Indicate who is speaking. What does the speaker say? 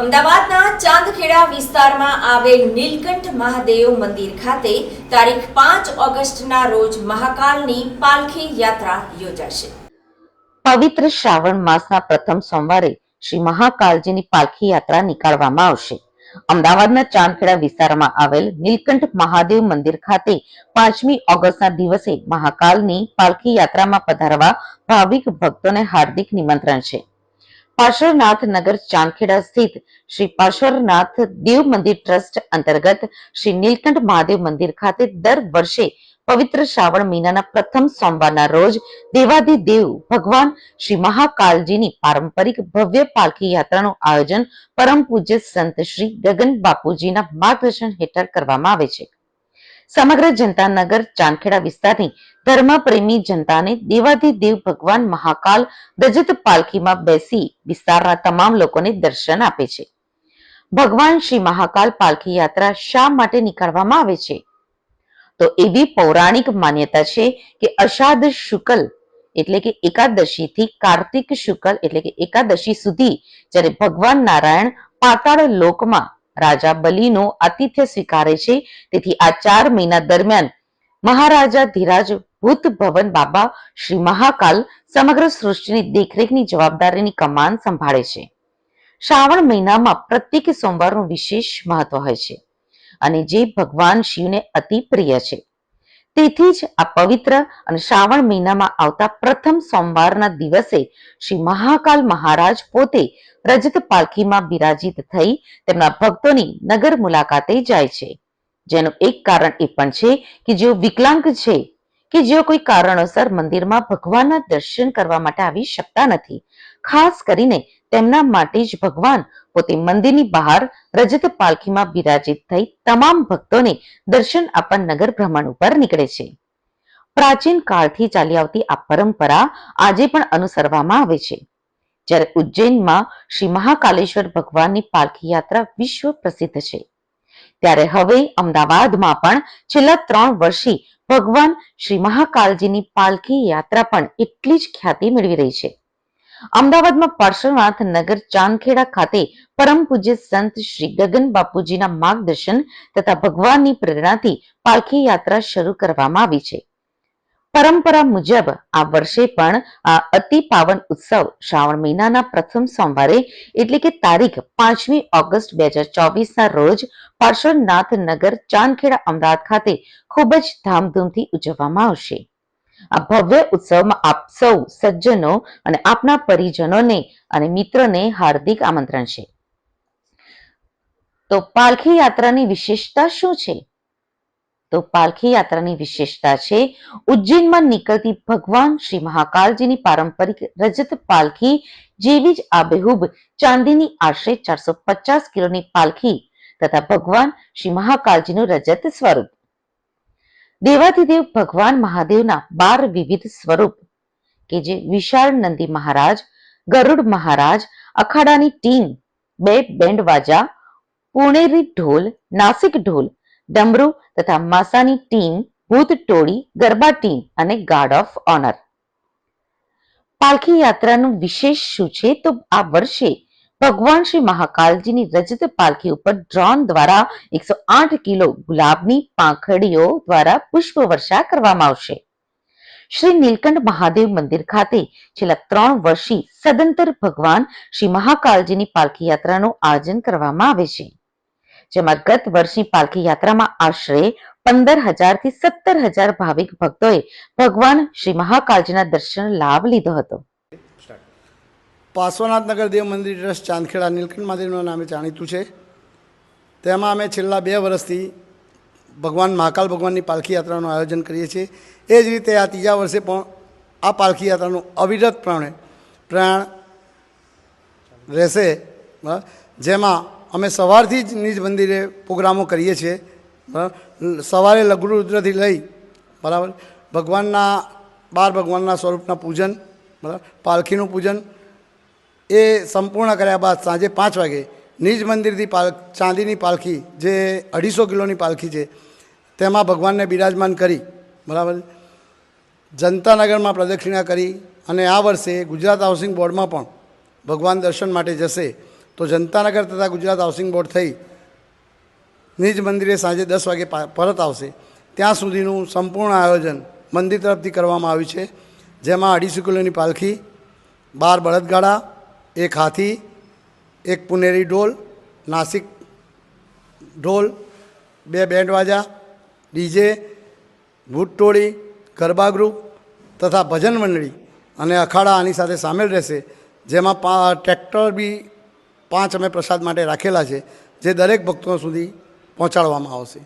Speaker 1: અમદાવાદના ચાંદખેડા વિસ્તારમાં આવેલ નીલકંઠ મહાદેવ મંદિર ખાતે તારીખ પાંચ ઓગસ્ટના રોજ મહાકાલની પાલખી યાત્રા યોજાશે.
Speaker 2: પવિત્ર શ્રાવણ માસના પ્રથમ સોમવારે શ્રી મહાકાલજીની પાલખી યાત્રા નીકાળવામાં આવશે. અમદાવાદના ચાંદખેડા વિસ્તારમાં આવેલ નીલકંઠ મહાદેવ મંદિર ખાતે પાંચમી ઓગસ્ટના દિવસે મહાકાલની પાલખી યાત્રામાં પધારવા ભાવિક ભક્તોને હાર્દિક નિમંત્રણ છે. પાર્શ્વનાથ નગર ચાંદખેડા સ્થિત શ્રી પાર્શ્વનાથ દેવ મંદિર ટ્રસ્ટ અંતર્ગત શ્રી નીલકંઠ મહાદેવ મંદિર ખાતે દર વર્ષે પવિત્ર શ્રાવણ મહિનાના પ્રથમ સોમવારના રોજ દેવાધિદેવ ભગવાન શ્રી મહાકાલજીની પારંપરિક ભવ્ય પાલખી યાત્રાનું આયોજન પરમ પૂજ્ય સંત શ્રી ગગન બાપુજીના માર્ગદર્શન હેઠળ કરવામાં આવે છે. સમગ્ર જનતાનગર ચાંદખેડા વિસ્તારની ધર્મપ્રેમી જનતાને દેવાધિદેવ ભગવાન મહાકાલ રજત પાલખીમાં બેસી વિસ્તારના તમામ લોકોને દર્શન આપે છે. ભગવાન શ્રી મહાકાલ પાલખી યાત્રા શા માટે નીકળવામાં આવે છે? તો એવી પૌરાણિક માન્યતા છે કે અષાઢ શુકલ એટલે કે એકાદશી થી કાર્તિક શુકલ એટલે કે એકાદશી સુધી જ્યારે ભગવાન નારાયણ પાતાળ લોકમાં રાજા બલિનો આતિથ્ય સ્વીકારે છે. તેથી આ ચાર મહિના દરમિયાન મહારાજા ધીરાજ ભૂત ભવન બાબા શ્રી મહાકાલ સમગ્ર સૃષ્ટિની દેખરેખની જવાબદારીની કમાન સંભાળે છે. શ્રાવણ મહિનામાં પ્રત્યેક સોમવારનું વિશેષ મહત્વ હોય છે. અને જે ભગવાન શિવને અતિ પ્રિય છે. તેથી જ આ પવિત્ર અને શ્રાવણ મહિનામાં આવતા પ્રથમ સોમવારના દિવસે શ્રી મહાકાલ મહારાજ પોતે રજત પાલખીમાં બિરાજિત થઈ તેમના ભક્તોની નગર મુલાકાતે જાય છે. જેનું એક કારણ એ પણ છે કે જેઓ વિકલાંગ છે કે જેઓ કોઈ કારણોસર મંદિરમાં ભગવાનના દર્શન કરવા માટે આવી શકતા નથી. ખાસ કરીને તેમના માટે જ ભગવાન પોતે મંદિરની બહાર રજત પાલખીમાં બિરાજિત થઈ તમામ ભક્તોને દર્શન આપવા નગર ભ્રમણ ઉપર નીકળે છે. પ્રાચીન કાળથી ચાલી આવતી આ પરંપરા આજે પણ અનુસરવામાં આવે છે. જ્યારે ઉજ્જૈનમાં શ્રી મહાકાલેશ્વર ભગવાનની પાલખી યાત્રા વિશ્વ પ્રસિદ્ધ છે. ત્યારે હવે અમદાવાદમાં પણ છેલ્લા ત્રણ વર્ષથી ભગવાન શ્રી મહાકાલજીની પાલખી યાત્રા પણ એટલી જ ખ્યાતિ મેળવી રહી છે. અમદાવાદમાં પાર્શ્વનાથ નગર ચાંદખેડા ખાતે પરમ પૂજ્ય સંત શ્રી ગગન બાપુજીના માર્ગદર્શન તથા ભગવાનની પ્રેરણાથી પાલખી યાત્રા શરૂ કરવામાં આવી છે. પરંપરા મુજબ આ વર્ષે પણ આ અતિ પાવન ઉત્સવ શ્રાવણ મહિનાના પ્રથમ સોમવારે એટલે કે તારીખ પાંચમી ઓગસ્ટ બે હજાર ચોવીસના રોજ પાર્શ્વનાથ નગર ચાંદખેડા અમદાવાદ ખાતે ખૂબ જ ધામધૂમથી ઉજવવામાં આવશે. આ ભવ્ય ઉત્સવમાં આપ સૌ સજ્જનો અને આપના પરિજનોને અને મિત્રોને હાર્દિક આમંત્રણ છે. તો પાલખી યાત્રાની વિશેષતા શું છે? તો પાલખી યાત્રાની વિશેષતા છે, ઉજ્જૈનમાં નીકળતી ભગવાન શ્રી મહાકાલજીની પારંપરિક રજત પાલખી જેવી જ આબેહૂબ ચાંદીની આશરે ચારસો પચાસ કિલોની પાલખી તથા ભગવાન શ્રી મહાકાલજીનું રજત સ્વરૂપ દેવાધિદેવ ભગવાન મહાદેવના બાર વિવિધ સ્વરૂપ કે જે વિશાળ નંદી મહારાજ, ગરુડ મહારાજ, અખાડાની ટીમ, બે બેન્ડ વાજા, પુણેરી ઢોલ, નાસિક ઢોલ, ડમરુ તથા માસાની ટીમ, ભૂત ટોળી, ગરબા ટીમ અને ગાર્ડ ઓફ ઓનર. પાલખી યાત્રાનું વિશેષ શું છે? તો આ વર્ષે ભગવાન શ્રી મહાકાલજીની રજત પાલખી ઉપર ડ્રોન દ્વારા એકસો આઠ કિલો ગુલાબની પાંખડીઓ દ્વારા પુષ્પ વર્ષા કરવામાં આવશે. શ્રી નીલકંઠ મહાદેવ મંદિર ખાતે છેલ્લા ત્રણ વર્ષથી સદંતર ભગવાન શ્રી મહાકાલજીની પાલખી યાત્રાનું આયોજન કરવામાં આવે છે. જેમાં ગત વર્ષની પાલખી યાત્રામાં આશરે પંદર હજારથી સત્તર હજાર ભાવિક ભક્તોએ ભગવાન શ્રી મહાકાલજીના દર્શન લાભ લીધો હતો.
Speaker 3: પાર્શ્વનાથ નગર દેવ મંદિર ટ્રસ્ટ ચાંદખેડા નીલકંઠ મહાદેવના નામે જાણીતું છે. તેમાં અમે છેલ્લા બે વર્ષથી ભગવાન મહાકાલ ભગવાનની પાલખી યાત્રાનું આયોજન કરીએ છીએ. એ જ રીતે આ ત્રીજા વર્ષે પણ આ પાલખી યાત્રાનું અવિરતપણે પ્રયાણ રહેશે. જેમાં અમે સવારથી જ નિજ મંદિરે પ્રોગ્રામો કરીએ છીએ. સવારે લઘુરુદ્રથી લઈ બરાબર ભગવાનના બાર ભગવાનના સ્વરૂપના પૂજન બરાબર પાલખીનું પૂજન એ સંપૂર્ણ કર્યા બાદ સાંજે પાંચ વાગે નિજ મંદિરથી પાલ, ચાંદીની પાલખી જે અઢીસો કિલોની પાલખી છે, તેમાં ભગવાનને બિરાજમાન કરી, બરાબર? જનતાનગરમાં પ્રદક્ષિણા કરી અને આ વર્ષે ગુજરાત હાઉસિંગ બોર્ડમાં પણ ભગવાન દર્શન માટે જશે, તો જનતાનગર તથા ગુજરાત હાઉસિંગ બોર્ડ થઈ નિજ મંદિરે સાંજે દસ વાગે પરત આવશે. ત્યાં સુધીનું સંપૂર્ણ આયોજન મંદિર તરફથી કરવામાં આવ્યું છે, જેમાં અઢીસો કિલોની પાલખી, બાર બળદગાડા એક હાથી, એક પુનેરી ઢોલ, નાસિક ઢોલ, બે બેન્ડવાજા, ડીજે ભૂટટોળી ગરબા ગ્રુપ તથા ભજન મંડળી અને અખાડા આની સાથે સામેલ રહેશે, જેમાં પા, ટ્રેક્ટર બી પાંચ અમે પ્રસાદ માટે રાખેલા છે, જે દરેક ભક્તો સુધી પહોંચાડવામાં આવશે.